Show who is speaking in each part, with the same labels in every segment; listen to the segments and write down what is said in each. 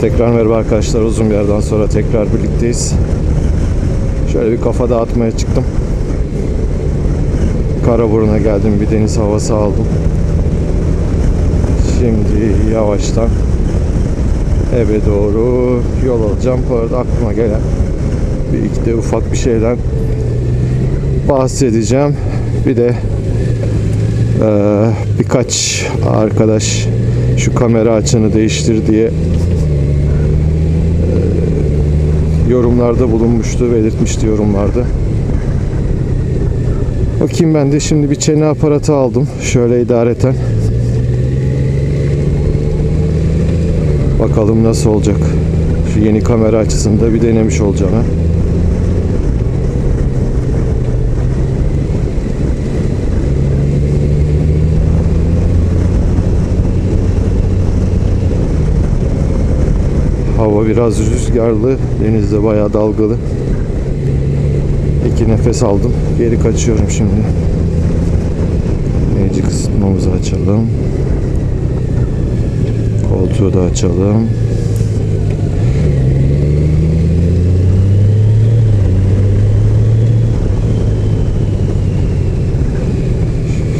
Speaker 1: Tekrar merhaba arkadaşlar. Uzun bir yerden sonra tekrar birlikteyiz. Şöyle bir kafa dağıtmaya çıktım. Karaburun'a geldim. Bir deniz havası aldım. Şimdi yavaştan eve doğru yol alacağım. Bu arada aklıma gelen bir iki de ufak bir şeyden bahsedeceğim. Bir de eee, birkaç arkadaş şu kamera açını değiştir diye yorumlarda bulunmuştu, belirtmişti yorumlarda. Bakayım ben de şimdi bir çene aparatı aldım. Şöyle idareten. Bakalım nasıl olacak. Şu yeni kamera açısında bir denemiş olacağım. ha. Biraz rüzgarlı, denizde bayağı dalgalı. İki nefes aldım. Geri kaçıyorum şimdi. Dinleyici kısıtmamızı açalım. Koltuğu da açalım.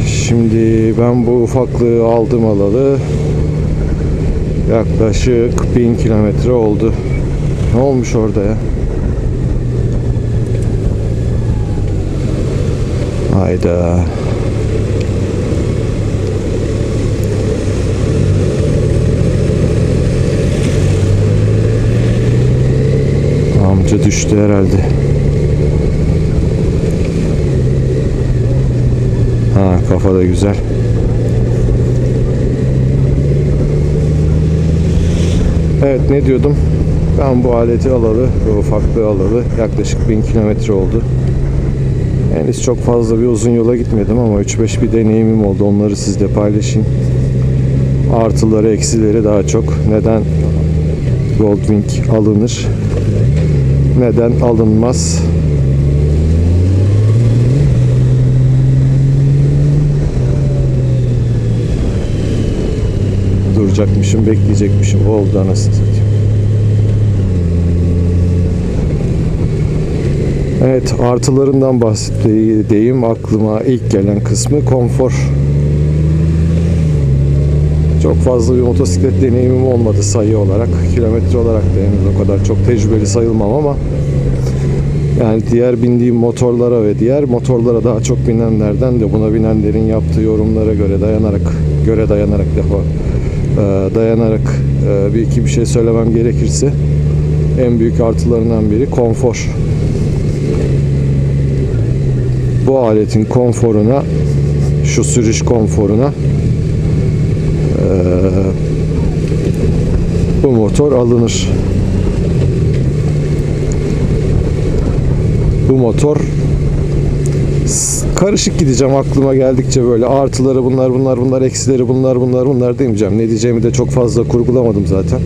Speaker 1: Şimdi ben bu ufaklığı aldım alalı. Yaklaşık 1000 kilometre oldu. Ne olmuş orada ya? Hayda. Amca düştü herhalde. Ha kafa da güzel. Evet ne diyordum? Ben bu aleti alalı, bu ufaklığı alalı yaklaşık 1000 kilometre oldu. Henüz çok fazla bir uzun yola gitmedim ama 3-5 bir deneyimim oldu. Onları sizle paylaşayım. Artıları, eksileri daha çok. Neden Goldwing alınır? Neden alınmaz? Duracakmışım, bekleyecekmişim. Oldu anasını satayım. Evet artılarından bahsedeyim. Aklıma ilk gelen kısmı konfor. Çok fazla bir motosiklet deneyimim olmadı sayı olarak. Kilometre olarak da henüz o kadar çok tecrübeli sayılmam ama yani diğer bindiğim motorlara ve diğer motorlara daha çok binenlerden de buna binenlerin yaptığı yorumlara göre dayanarak göre dayanarak defa e, dayanarak e, bir iki bir şey söylemem gerekirse en büyük artılarından biri konfor bu aletin konforuna şu sürüş konforuna eee, bu motor alınır. Bu motor karışık gideceğim aklıma geldikçe böyle artıları bunlar bunlar bunlar eksileri bunlar bunlar bunlar demeyeceğim. Ne diyeceğimi de çok fazla kurgulamadım zaten.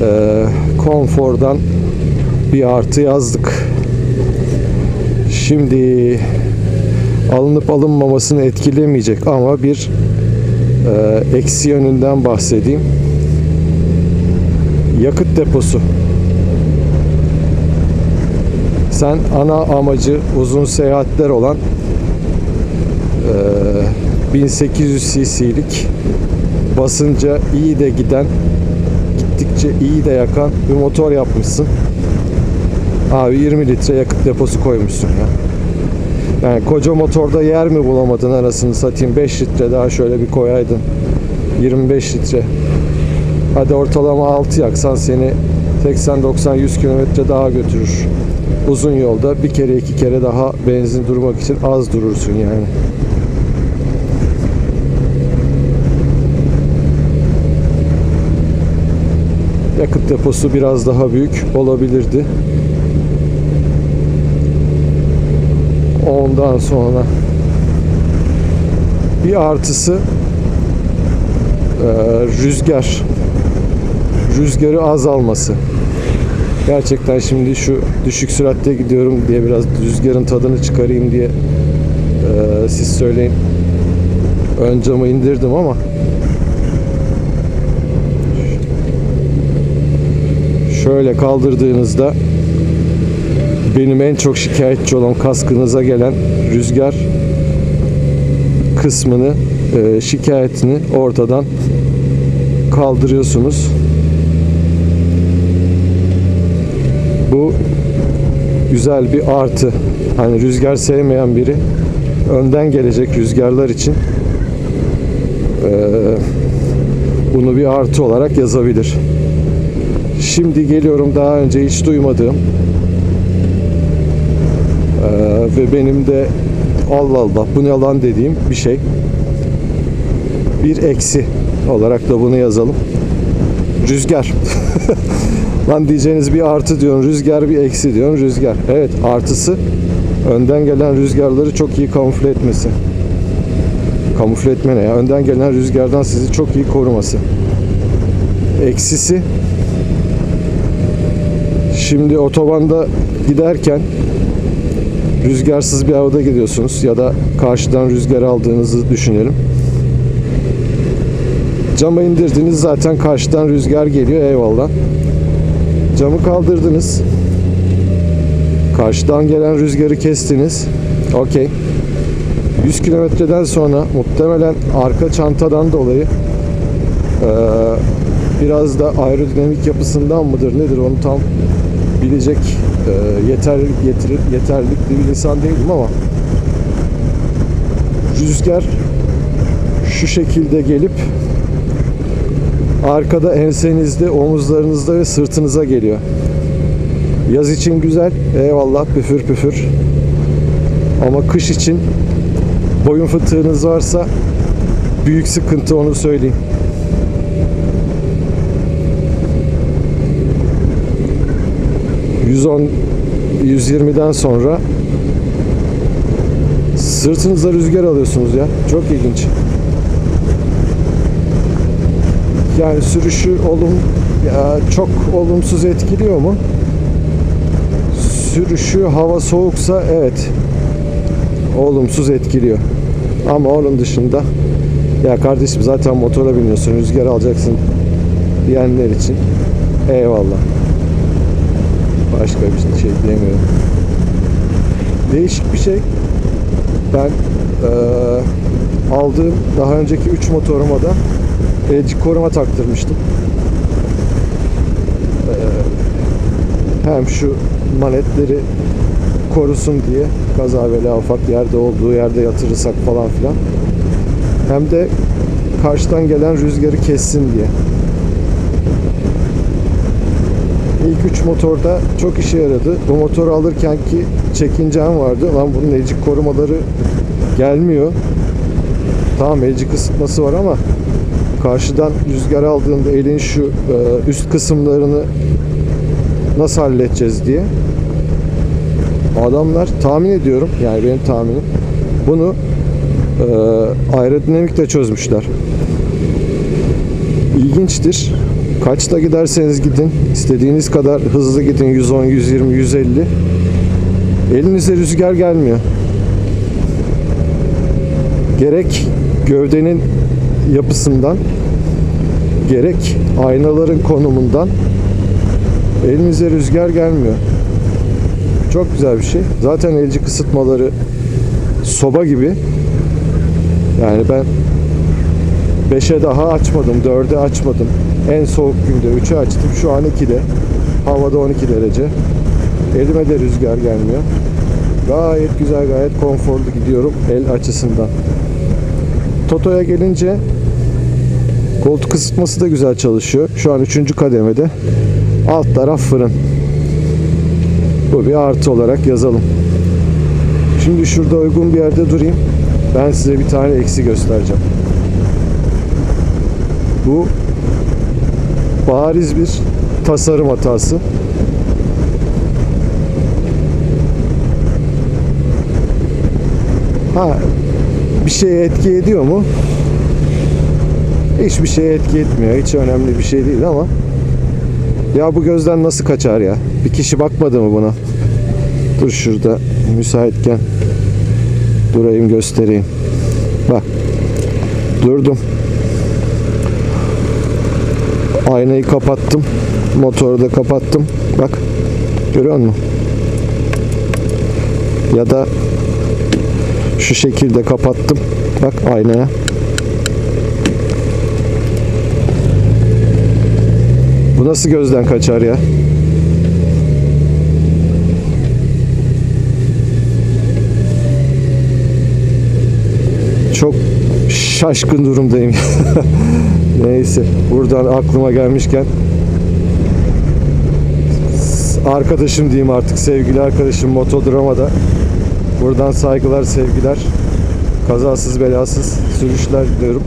Speaker 1: Eee, konfordan bir artı yazdık. Şimdi alınıp alınmamasını etkilemeyecek ama bir e, eksi yönünden bahsedeyim. Yakıt deposu. Sen ana amacı uzun seyahatler olan e, 1800 cc'lik basınca iyi de giden gittikçe iyi de yakan bir motor yapmışsın. Abi 20 litre yakıt deposu koymuşsun ya. Yani koca motorda yer mi bulamadın arasını satayım 5 litre daha şöyle bir koyaydın 25 litre hadi ortalama 6 yaksan seni 80-90-100 kilometre daha götürür uzun yolda bir kere iki kere daha benzin durmak için az durursun yani yakıt deposu biraz daha büyük olabilirdi Ondan sonra bir artısı e, rüzgar. Rüzgarı azalması. Gerçekten şimdi şu düşük süratte gidiyorum diye biraz rüzgarın tadını çıkarayım diye e, siz söyleyin. Ön camı indirdim ama şöyle kaldırdığınızda benim en çok şikayetçi olan kaskınıza gelen rüzgar kısmını e, şikayetini ortadan kaldırıyorsunuz. Bu güzel bir artı. Hani rüzgar sevmeyen biri önden gelecek rüzgarlar için bunu bir artı olarak yazabilir. Şimdi geliyorum daha önce hiç duymadığım ve benim de Allah Allah bu ne lan dediğim bir şey. Bir eksi olarak da bunu yazalım. Rüzgar. Lan diyeceğiniz bir artı diyorsun, rüzgar bir eksi diyorsun, rüzgar. Evet artısı önden gelen rüzgarları çok iyi kamufle etmesi. Kamufle etme ne ya? Önden gelen rüzgardan sizi çok iyi koruması. Eksisi şimdi otobanda giderken rüzgarsız bir havada gidiyorsunuz ya da karşıdan rüzgar aldığınızı düşünelim. Camı indirdiniz zaten karşıdan rüzgar geliyor eyvallah. Camı kaldırdınız. Karşıdan gelen rüzgarı kestiniz. Okey. 100 kilometreden sonra muhtemelen arka çantadan dolayı biraz da aerodinamik yapısından mıdır nedir onu tam bilecek eee, yeterlilik getirir yeterlilikli bir insan değilim ama rüzgar şu şekilde gelip arkada ensenizde, omuzlarınızda ve sırtınıza geliyor. Yaz için güzel, eyvallah püfür püfür. Ama kış için boyun fıtığınız varsa büyük sıkıntı onu söyleyeyim. ...110, 120'den sonra... ...sırtınıza rüzgar alıyorsunuz ya. Çok ilginç. Yani sürüşü olum çok olumsuz etkiliyor mu? Sürüşü hava soğuksa evet olumsuz etkiliyor. Ama onun dışında ya kardeşim zaten motora biniyorsun rüzgar alacaksın diyenler için eyvallah. Başka bir şey diyemiyorum. Değişik bir şey. Ben eee, aldığım daha önceki 3 motoruma da elcik koruma taktırmıştım. Hem şu manetleri korusun diye kaza bela ufak yerde olduğu yerde yatırırsak falan filan. Hem de karşıdan gelen rüzgarı kessin diye. İlk üç motorda çok işe yaradı. Bu motoru alırken ki çekincem vardı. Lan bunun elcik korumaları gelmiyor. Tamam elcik ısıtması var ama karşıdan rüzgar aldığında elin şu e, üst kısımlarını nasıl halledeceğiz diye adamlar tahmin ediyorum yani benim tahminim bunu e, aerodinamikle çözmüşler. İlginçtir. Kaçta giderseniz gidin, istediğiniz kadar hızlı gidin 110, 120, 150 elinize rüzgar gelmiyor. Gerek gövdenin yapısından gerek aynaların konumundan elinize rüzgar gelmiyor. Çok güzel bir şey. Zaten elci kısıtmaları soba gibi. Yani ben 5'e daha açmadım, 4'e açmadım. En soğuk günde 3'e açtım. Şu an 2'de. Havada 12 derece. Elime de rüzgar gelmiyor. Gayet güzel, gayet konforlu gidiyorum el açısından. Toto'ya gelince koltuk ısıtması da güzel çalışıyor. Şu an 3. kademede. Alt taraf fırın. Bu bir artı olarak yazalım. Şimdi şurada uygun bir yerde durayım. Ben size bir tane eksi göstereceğim. Bu bariz bir tasarım hatası. Ha bir şeye etki ediyor mu? Hiçbir şeye etki etmiyor. Hiç önemli bir şey değil ama ya bu gözden nasıl kaçar ya? Bir kişi bakmadı mı buna? Dur şurada müsaitken durayım göstereyim. Bak. Durdum. Aynayı kapattım. Motoru da kapattım. Bak. Görüyor musun? Ya da şu şekilde kapattım. Bak aynaya. Bu nasıl gözden kaçar ya? Çok şaşkın durumdayım. Neyse buradan aklıma gelmişken arkadaşım diyeyim artık sevgili arkadaşım Motodrama'da buradan saygılar sevgiler kazasız belasız sürüşler diliyorum.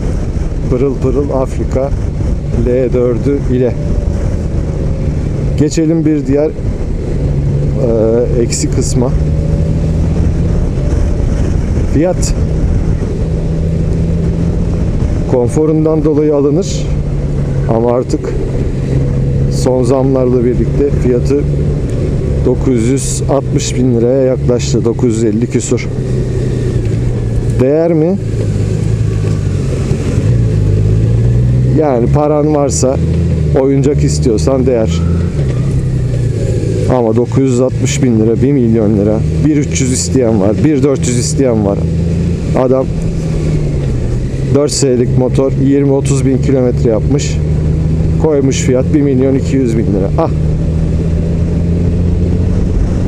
Speaker 1: Pırıl pırıl Afrika L4'ü ile. Geçelim bir diğer eee, eksi kısma. Fiyat. Konforundan dolayı alınır ama artık son zamlarla birlikte fiyatı 960 bin liraya yaklaştı 950 küsur değer mi yani paran varsa oyuncak istiyorsan değer ama 960 bin lira 1 milyon lira 1300 isteyen var 1400 isteyen var adam 4 senelik motor 20-30 bin kilometre yapmış. Koymuş fiyat 1 milyon 200 bin lira. Ah.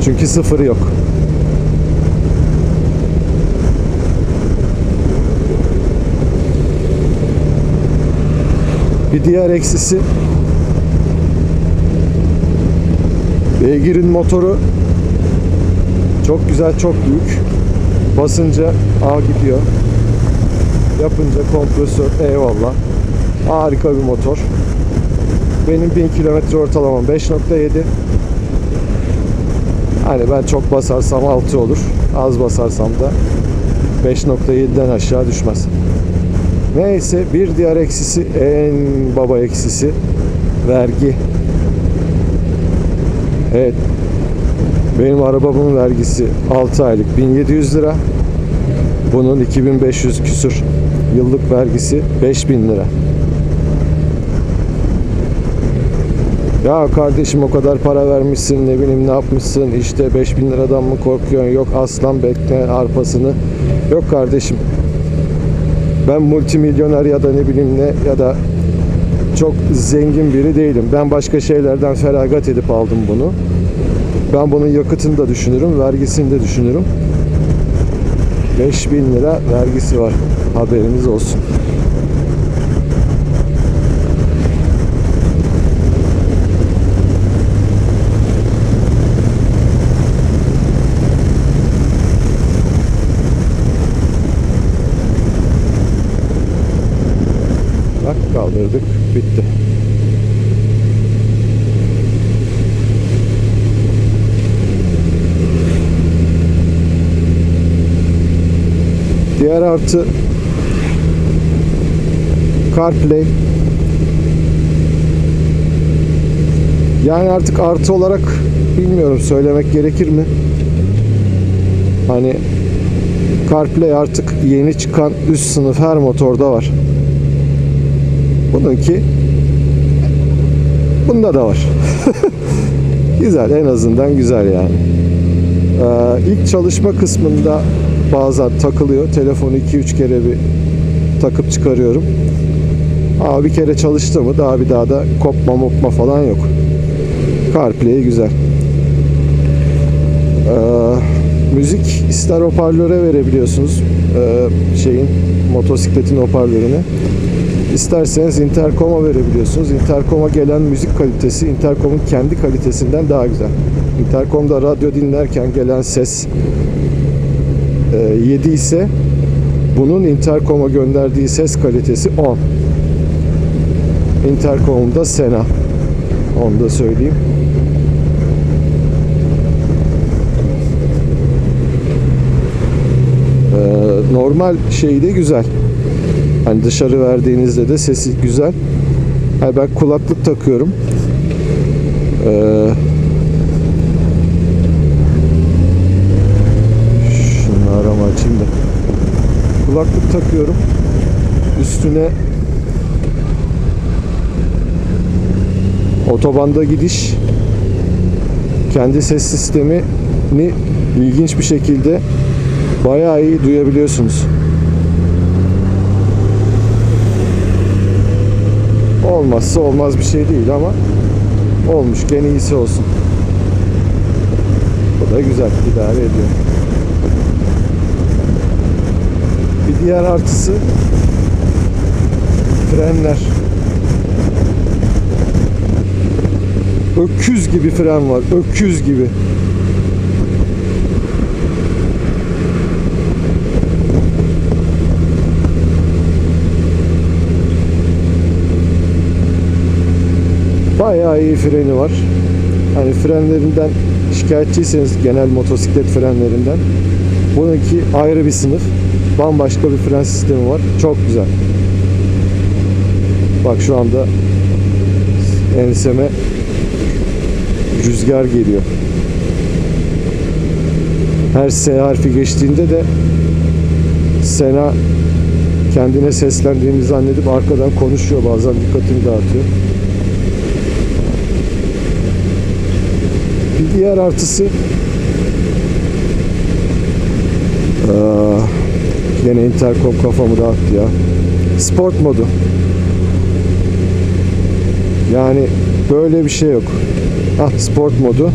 Speaker 1: Çünkü sıfırı yok. Bir diğer eksisi Beygirin motoru çok güzel, çok büyük. Basınca ağ gidiyor. Yapınca kompresör eyvallah. Harika bir motor. Benim 1000 kilometre ortalamam 5.7. Hani ben çok basarsam 6 olur. Az basarsam da 5.7'den aşağı düşmez. Neyse bir diğer eksisi en baba eksisi vergi. Evet. Benim arabamın vergisi 6 aylık 1700 lira. Bunun 2500 küsür yıllık vergisi 5000 lira. Ya kardeşim o kadar para vermişsin ne bileyim ne yapmışsın işte 5000 liradan mı korkuyorsun? Yok aslan bekle arpasını. Yok kardeşim. Ben multimilyoner ya da ne bileyim ne ya da çok zengin biri değilim. Ben başka şeylerden feragat edip aldım bunu. Ben bunun yakıtını da düşünürüm vergisini de düşünürüm. 5000 lira vergisi var. Haberiniz olsun. Bak kaldırdık. Bitti. Diğer artı CarPlay yani artık artı olarak bilmiyorum söylemek gerekir mi? Hani CarPlay artık yeni çıkan üst sınıf her motorda var. Bununki bunda da var. güzel en azından güzel yani. Ee, ilk çalışma kısmında bazen takılıyor. Telefonu 2-3 kere bir takıp çıkarıyorum. Ama bir kere çalıştı mı daha bir daha da kopma mopma falan yok. CarPlay güzel. Ee, müzik ister hoparlöre verebiliyorsunuz. Ee, şeyin motosikletin hoparlörüne. İsterseniz interkom'a verebiliyorsunuz. Interkom'a gelen müzik kalitesi interkomun kendi kalitesinden daha güzel. Interkom'da radyo dinlerken gelen ses 7 ise bunun interkom'a gönderdiği ses kalitesi 10. Interkom'da Sena. Onu da söyleyeyim. Ee, normal şey de güzel. Hani dışarı verdiğinizde de sesi güzel. Yani ben kulaklık takıyorum. Ee, şunu arama açayım da. Kulaklık takıyorum. Üstüne otobanda gidiş kendi ses sistemini ilginç bir şekilde bayağı iyi duyabiliyorsunuz. Olmazsa olmaz bir şey değil ama olmuşken iyisi olsun. Bu da güzel idare ediyor. Bir diğer artısı frenler. Öküz gibi fren var. Öküz gibi. Bayağı iyi freni var. Hani frenlerinden şikayetçiyseniz genel motosiklet frenlerinden bununki ayrı bir sınıf. Bambaşka bir fren sistemi var. Çok güzel. Bak şu anda enseme rüzgar geliyor. Her S harfi geçtiğinde de Sena kendine seslendiğini zannedip arkadan konuşuyor bazen dikkatimi dağıtıyor. Diğer artısı Aa, yine intercom kafamı dağıttı ya. Sport modu. Yani böyle bir şey yok. Ah sport modu.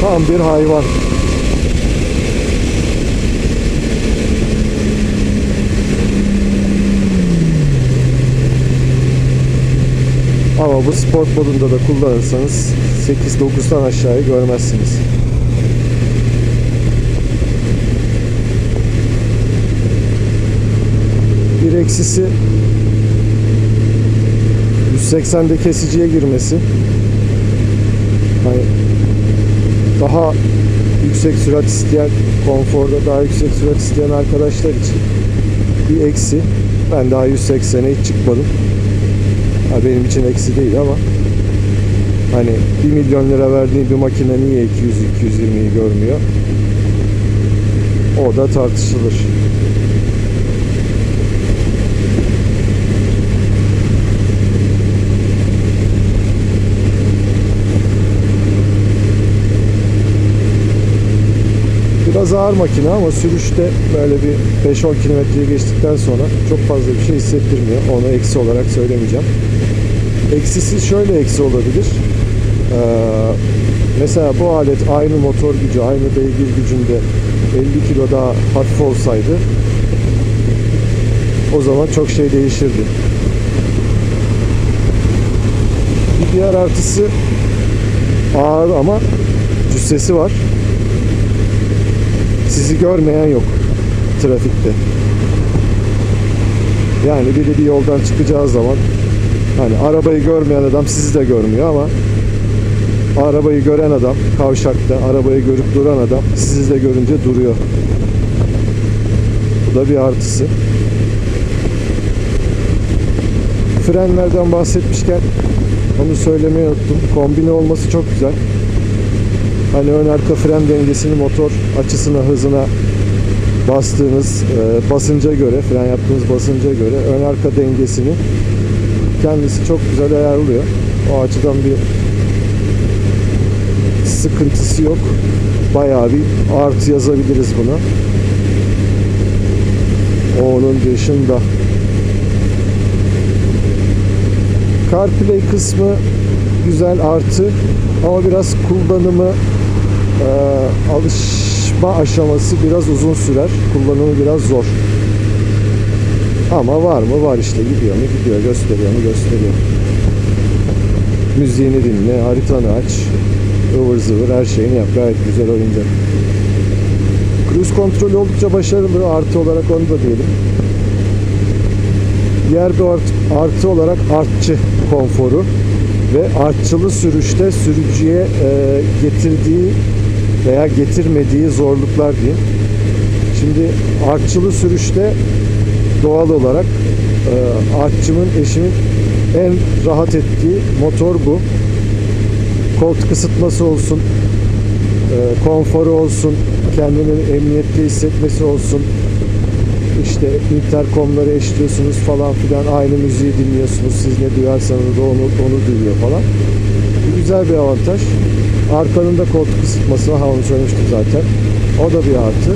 Speaker 1: Tam bir hayvan. Ama bu sport modunda da kullanırsanız 8-9'dan aşağıyı görmezsiniz. Bir eksisi 180'de kesiciye girmesi. Hani daha yüksek sürat isteyen, konforda daha yüksek sürat isteyen arkadaşlar için bir eksi. Ben daha 180'e hiç çıkmadım. Ha, benim için eksi değil ama hani 1 milyon lira verdiğin bir makine niye 200-220'yi görmüyor? O da tartışılır. Biraz ağır makine ama sürüşte böyle bir 5-10 kilometreyi geçtikten sonra çok fazla bir şey hissettirmiyor. Onu eksi olarak söylemeyeceğim. Eksisi şöyle eksi olabilir. Ee, mesela bu alet aynı motor gücü, aynı beygir gücünde 50 kilo daha hafif olsaydı o zaman çok şey değişirdi. Bir diğer artısı ağır ama cüssesi var. Sizi görmeyen yok trafikte. Yani biri bir yoldan çıkacağı zaman hani arabayı görmeyen adam sizi de görmüyor ama arabayı gören adam kavşakta arabayı görüp duran adam sizi de görünce duruyor. Bu da bir artısı. Frenlerden bahsetmişken onu söylemeyi unuttum. Kombine olması çok güzel. Hani ön arka fren dengesini motor açısına hızına bastığınız e, basınca göre fren yaptığınız basınca göre ön arka dengesini kendisi çok güzel ayarlıyor. O açıdan bir sıkıntısı yok. Bayağı bir artı yazabiliriz buna. Onun dışında CarPlay kısmı güzel artı ama biraz kullanımı e, alışma aşaması biraz uzun sürer. Kullanımı biraz zor. Ama var mı? Var işte. Gidiyor mu? Gidiyor. Gösteriyor mu? Gösteriyor. Müziğini dinle, haritanı aç. ıvır zıvır her şeyini yap. Gayet güzel oyuncak. Cruise kontrolü oldukça başarılı. Artı olarak onu da diyelim. Diğer bir art- artı olarak artçı konforu ve artçılı sürüşte sürücüye e, getirdiği veya getirmediği zorluklar diyeyim. Şimdi artçılı sürüşte doğal olarak e, artçımın eşimin en rahat ettiği motor bu. Koltuk ısıtması olsun, e, konforu olsun, kendini emniyette hissetmesi olsun, işte interkomları eşliyorsunuz falan filan aynı müziği dinliyorsunuz. Siz ne duyarsanız da onu, onu duyuyor falan. Bu güzel bir avantaj. Arkanın da koltuk ısıtması ha onu söylemiştim zaten. O da bir artı.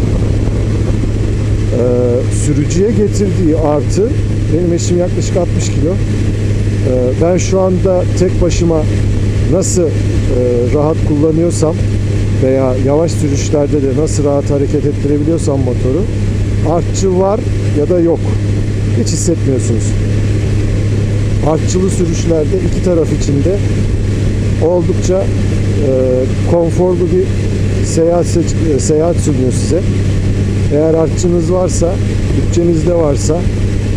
Speaker 1: Ee, sürücüye getirdiği artı benim eşim yaklaşık 60 kilo. Ee, ben şu anda tek başıma nasıl e, rahat kullanıyorsam veya yavaş sürüşlerde de nasıl rahat hareket ettirebiliyorsam motoru artçı var ya da yok. Hiç hissetmiyorsunuz. Artçılı sürüşlerde iki taraf içinde oldukça e, konforlu bir seyahat e, seyahat sunuyor size. Eğer artçınız varsa, bütçenizde varsa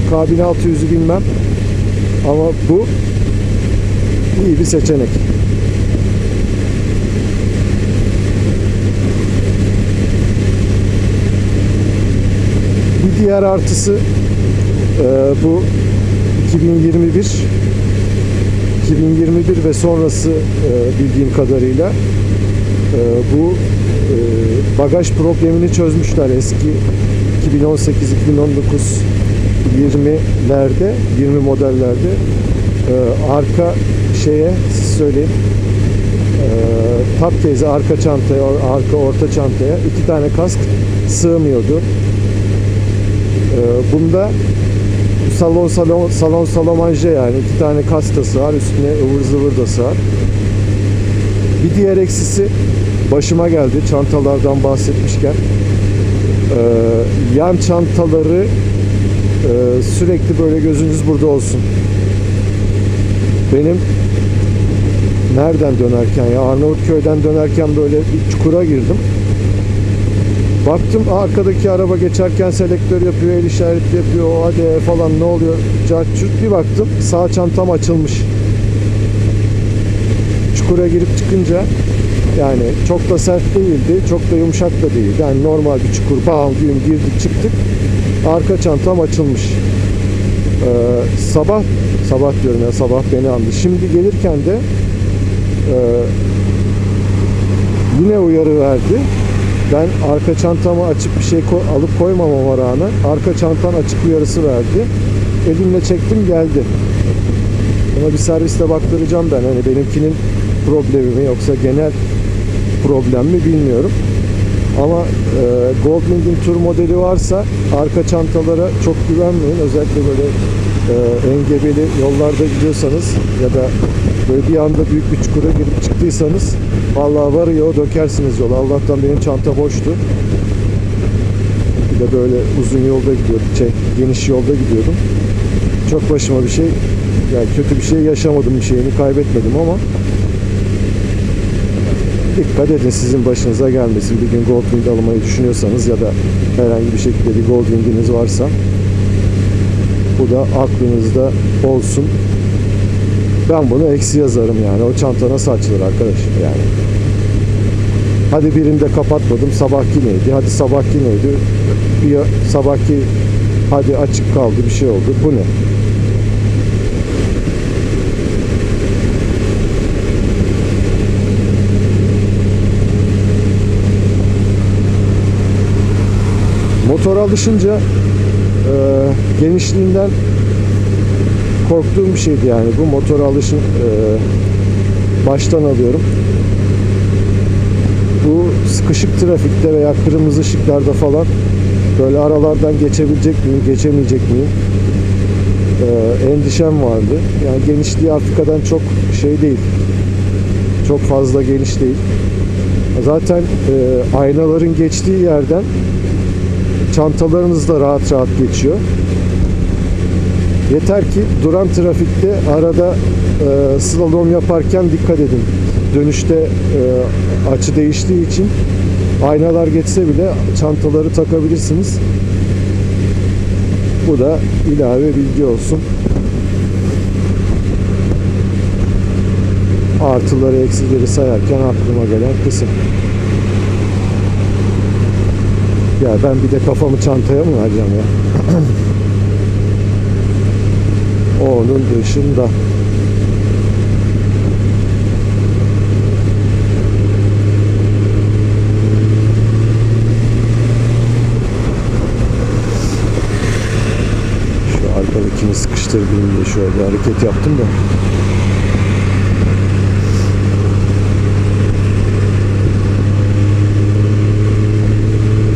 Speaker 1: kabin 600'ü bilmem ama bu iyi bir seçenek. Bir diğer artısı e, bu 2021 2021 ve sonrası e, bildiğim kadarıyla e, bu bagaj problemini çözmüşler eski 2018 2019 20'lerde 20 modellerde e, arka şeye siz söyleyeyim e, top case arka çantaya arka orta çantaya iki tane kask sığmıyordu. E, bunda salon salon salon salomanje yani iki tane kask da sığar üstüne ıvır zıvır da sığar. Bir diğer eksisi başıma geldi çantalardan bahsetmişken. Ee, yan çantaları e, sürekli böyle gözünüz burada olsun. Benim nereden dönerken ya Arnavutköy'den dönerken böyle bir çukura girdim. Baktım arkadaki araba geçerken selektör yapıyor, el işareti yapıyor, o hadi falan ne oluyor? Cart curt bir baktım sağ çantam açılmış. Çukura girip çıkınca yani çok da sert değildi, çok da yumuşak da değildi. Yani normal bir çukur, bam düğüm girdik çıktık. Arka çantam açılmış. Ee, sabah, sabah diyorum ya sabah beni andı. Şimdi gelirken de e, yine uyarı verdi. Ben arka çantamı açıp bir şey ko- alıp koymamama rağmen arka çantan açık uyarısı verdi. Elimle çektim geldi. Ona bir serviste baktıracağım ben. Hani benimkinin problemi mi yoksa genel problem mi bilmiyorum. Ama e, Goldwing'in tur modeli varsa arka çantalara çok güvenmeyin. Özellikle böyle e, engebeli yollarda gidiyorsanız ya da böyle bir anda büyük bir çukura girip çıktıysanız vallahi varıyor dökersiniz yol. Allah'tan benim çanta boştu. Bir de böyle uzun yolda gidiyordum. Şey, geniş yolda gidiyordum. Çok başıma bir şey yani kötü bir şey yaşamadım bir şeyini kaybetmedim ama dikkat edin sizin başınıza gelmesin. Bir gün Goldwing almayı düşünüyorsanız ya da herhangi bir şekilde bir Goldwing'iniz varsa bu da aklınızda olsun. Ben bunu eksi yazarım yani. O çanta nasıl açılır arkadaş yani. Hadi birinde kapatmadım. Sabahki neydi? Hadi sabahki neydi? Bir sabahki hadi açık kaldı bir şey oldu. Bu ne? Motora alışınca e, genişliğinden korktuğum bir şeydi yani bu motora alışın e, baştan alıyorum. Bu sıkışık trafikte veya kırmızı ışıklarda falan böyle aralardan geçebilecek miyim, geçemeyecek miyim? E, endişem vardı. Yani genişliği Afrika'dan çok şey değil. Çok fazla geniş değil. Zaten e, aynaların geçtiği yerden çantalarınız da rahat rahat geçiyor. Yeter ki duran trafikte arada e, slalom yaparken dikkat edin. Dönüşte e, açı değiştiği için aynalar geçse bile çantaları takabilirsiniz. Bu da ilave bilgi olsun. Artıları eksileri sayarken aklıma gelen kısım. Ya ben bir de kafamı çantaya mı vereceğim ya? Onun dışında. Şu arkadakini sıkıştırdım diye şöyle hareket yaptım da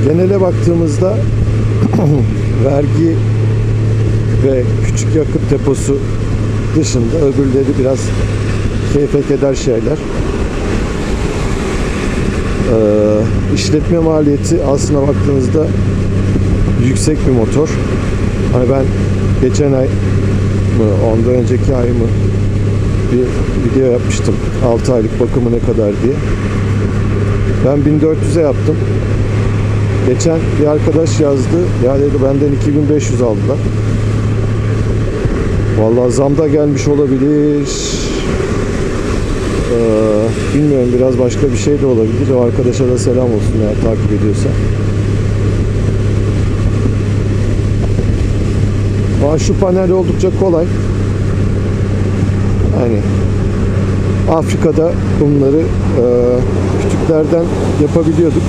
Speaker 1: Genele baktığımızda vergi ve küçük yakıt deposu dışında öbürleri biraz keyfe keder şeyler. Ee, işletme maliyeti aslına baktığınızda yüksek bir motor. Hani ben geçen ay mı ondan önceki ay mı bir video yapmıştım. 6 aylık bakımı ne kadar diye. Ben 1400'e yaptım. Geçen bir arkadaş yazdı. Ya dedi benden 2500 aldılar. Vallahi zamda gelmiş olabilir. Ee, bilmiyorum biraz başka bir şey de olabilir. O arkadaşa da selam olsun eğer takip ediyorsa. Ama şu panel oldukça kolay. Hani Afrika'da bunları e, kütüklerden yapabiliyorduk.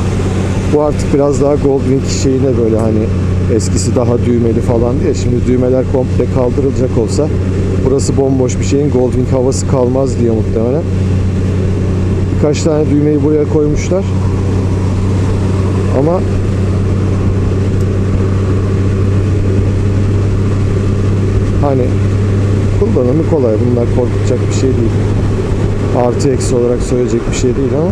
Speaker 1: Bu artık biraz daha Goldwing şeyine böyle hani eskisi daha düğmeli falan diye. Şimdi düğmeler komple kaldırılacak olsa burası bomboş bir şeyin Goldwing havası kalmaz diye muhtemelen. Birkaç tane düğmeyi buraya koymuşlar. Ama hani kullanımı kolay. Bunlar korkutacak bir şey değil. Artı eksi olarak söyleyecek bir şey değil ama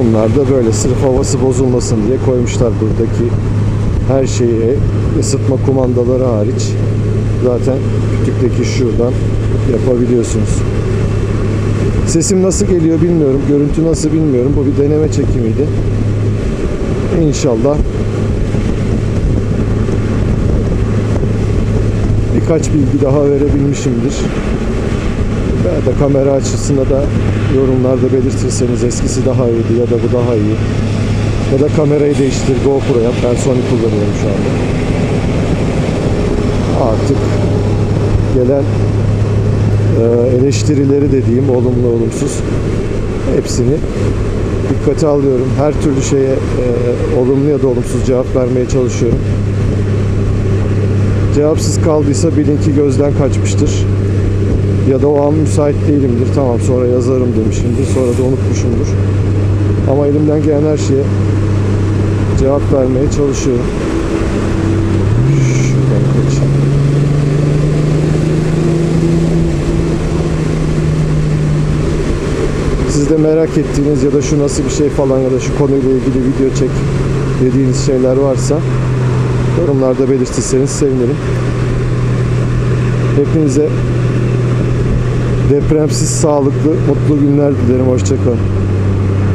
Speaker 1: Bunlar da böyle sırf havası bozulmasın diye koymuşlar buradaki her şeyi ısıtma kumandaları hariç zaten kütükteki şuradan yapabiliyorsunuz. Sesim nasıl geliyor bilmiyorum. Görüntü nasıl bilmiyorum. Bu bir deneme çekimiydi. İnşallah birkaç bilgi daha verebilmişimdir. Ya da kamera açısında da yorumlarda belirtirseniz eskisi daha iyiydi ya da bu daha iyi. Ya da kamerayı değiştir GoPro yap. Ben Sony kullanıyorum şu anda. Artık gelen e, eleştirileri dediğim olumlu olumsuz hepsini dikkate alıyorum. Her türlü şeye e, olumlu ya da olumsuz cevap vermeye çalışıyorum. Cevapsız kaldıysa bilin ki gözden kaçmıştır. Ya da o an müsait değilimdir. Tamam sonra yazarım demişimdir. Sonra da unutmuşumdur. Ama elimden gelen her şeye cevap vermeye çalışıyorum. Şuradan. Siz de merak ettiğiniz ya da şu nasıl bir şey falan ya da şu konuyla ilgili video çek dediğiniz şeyler varsa yorumlarda belirtirseniz sevinirim. Hepinize depremsiz, sağlıklı, mutlu günler dilerim. Hoşçakalın.